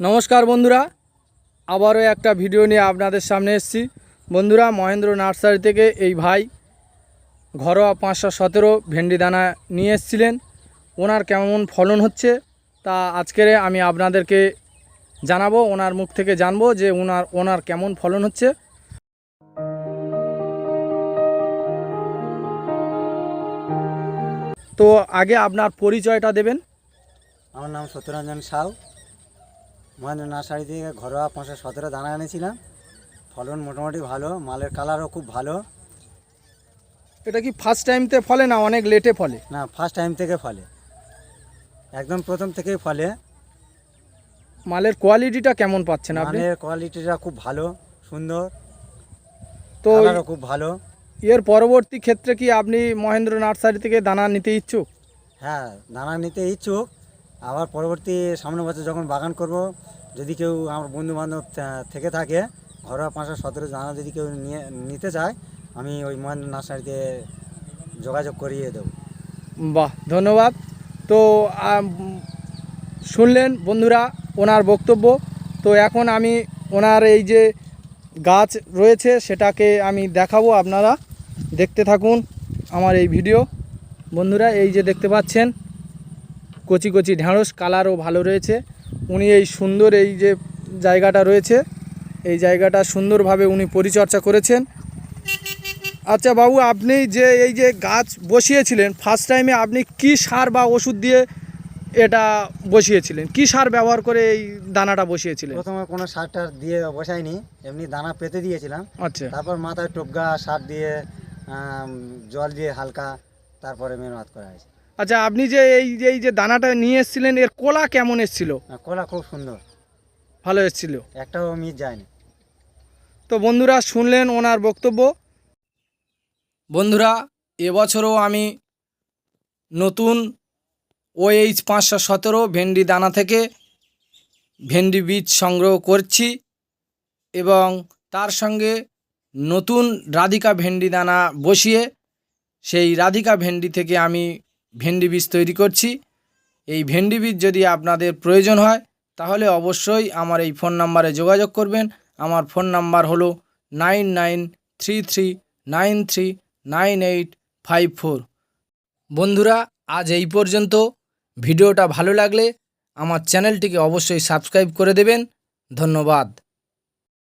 নমস্কার বন্ধুরা, আবারও একটা ভিডিও নিয়ে আপনাদের সামনে এসেছি। বন্ধুরা, মহেন্দ্র নার্সারি থেকে এই ভাই ঘরোয়া পাঁচশো সতেরো ভেন্ডি দানা নিয়ে এসেছিলেন। ওনার কেমন ফলন হচ্ছে তা আজকের আমি আপনাদেরকে জানাব, ওনার মুখ থেকে জানব যে ওনার ওনার কেমন ফলন হচ্ছে। তো আগে আপনার পরিচয়টা দেবেন। আমার নাম সত্যরঞ্জন সাউ। মহেন্দ্র নার্সারি থেকে ঘরোয়া পাঁচশো সতেরো দানা এনেছিলাম। ফলন মোটামুটি ভালো মালের কালারও খুব ভালো। এটা কি ফার্স্ট টাইমতে ফলে না অনেক লেটে ফলে? না ফার্স্ট টাইম থেকে ফলে। একদম প্রথম থেকেই ফলে। মালের কোয়ালিটিটা কেমন পাচ্ছেন আপনি? মালের কোয়ালিটিটা খুব ভালো সুন্দর। তো কালারও খুব ভালো। এর পরবর্তী ক্ষেত্রে কি আপনি মহেন্দ্র নার্সারি থেকে দানা নিতে ইচ্ছুক? হ্যাঁ দানা নিতে ইচ্ছুক। আবার পরবর্তী সামনের বছর যখন বাগান করব, যদি কেউ আমার বন্ধু বান্ধব থেকে থাকে, ঘরোয়া পাঁচশো সতেরো জানা যদি কেউ নিয়ে, নিতে চায়, আমি ওই মহেন্দ্র নার্সারিতে যোগাযোগ করিয়ে দেবো। বাহ, ধন্যবাদ। তো শুনলেন বন্ধুরা ওনার বক্তব্য। তো এখন আমি ওনার এই যে গাছ রয়েছে, সেটাকে আমি দেখাবো আপনারা। দেখতে থাকুন আমার এই ভিডিও। বন্ধুরা, এই যে দেখতে পাচ্ছেন কচি কচি ঢ্যাঁড়স কালারও ভালো রয়েছে। উনি এই সুন্দর এই যে জায়গাটা রয়েছে এই জায়গাটা সুন্দরভাবে উনি পরিচর্যা করেছেন। আচ্ছা বাবু আপনি যে এই যে গাছ বসিয়েছিলেন ফার্স্ট টাইমে আপনি কি সার বা ওষুধ দিয়ে এটা বসিয়েছিলেন? কি সার ব্যবহার করে এই দানাটা বসিয়েছিলেন? প্রথমে কোনো সার টার দিয়ে বসাইনি এমনি দানা পেতে দিয়েছিলাম। আচ্ছা। তারপর মাথায় টোপগা সার দিয়ে জল দিয়ে হালকা তারপরে মেরামত করা হয়েছে। আচ্ছা আপনি যে এই যে এই যে দানাটা নিয়ে এসেছিলেন এর কোলা কেমন এসেছিল? কলা খুব সুন্দর। ভালো এসেছিল? একটাও মিস যায়নি। তো বন্ধুরা শুনলেন ওনার বক্তব্য। বন্ধুরা এবছরও আমি নতুন ওএইচ পাঁচশো সতেরো ভেন্ডি দানা থেকে ভেন্ডি বীজ সংগ্রহ করছি এবং তার সঙ্গে নতুন রাধিকা ভেন্ডি দানা বসিয়ে সেই রাধিকা ভেন্ডি থেকে আমি ভেন্ডি বীজ তৈরি করছি। এই ভেন্ডি বীজ যদি আপনাদের প্রয়োজন হয়, তাহলে অবশ্যই আমার এই ফোন নাম্বারে যোগাযোগ করবেন। আমার ফোন নাম্বার হলো nine nine three three nine three nine eight five four. বন্ধুরা, আজ এই পর্যন্ত। ভিডিওটা ভালো লাগলে আমার চ্যানেলটিকে অবশ্যই সাবস্ক্রাইব করে দেবেন। ধন্যবাদ।